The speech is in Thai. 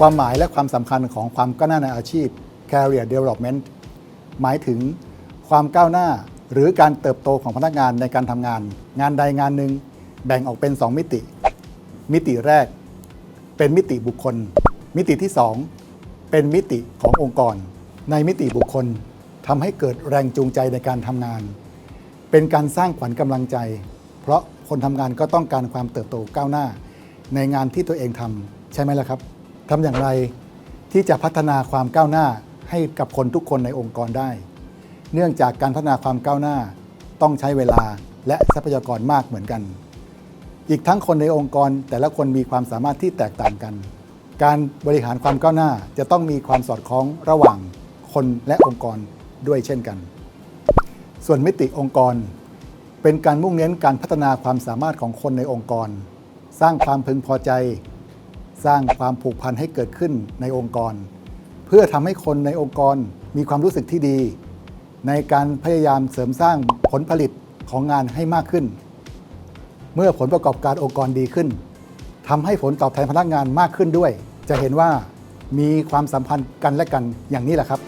ความหมายและความสำคัญของความก้าวหน้าในอาชีพ career development หมายถึงความก้าวหน้าหรือการเติบโตของพนักงานในการทำงาน งานใดงานหนึ่งแบ่งออกเป็น 2 มิติ มิติแรก เป็นมิติบุคคล มิติที่ 2 เป็นมิติขององค์กร ในมิติบุคคลทำให้เกิดแรงจูงใจในการทำงาน เป็นการสร้างขวัญกำลังใจ เพราะคนทำงานก็ต้องการความเติบโตก้าวหน้า ในงานที่ตัวเองทำใช่ไหมล่ะครับ ทำอย่างไรที่จะพัฒนาความก้าวหน้าให้กับคนทุกคนในองค์กรได้ เนื่องจากการพัฒนาความก้าวหน้าต้องใช้เวลาและทรัพยากรมากเหมือนกัน อีกทั้งคนในองค์กรแต่ละคนมีความสามารถที่แตกต่างกัน การบริหารความก้าวหน้าจะต้องมีความสอดคล้องระหว่างคนและองค์กรด้วยเช่นกัน ส่วนมิติองค์กร เป็นการมุ่งเน้นการพัฒนาความสามารถของคนในองค์กร สร้างความพึงพอใจ สร้างความผูกพันให้เกิดขึ้นในองค์กร เพื่อทำให้คนในองค์กรมีความรู้สึกที่ดี ในการพยายามเสริมสร้างผลผลิตของงานให้มากขึ้น เมื่อผลประกอบการองค์กรดีขึ้นทำให้ผลตอบแทนพนักงานมากขึ้นด้วย จะเห็นว่ามีความสัมพันธ์กันและกันอย่างนี้แหละครับ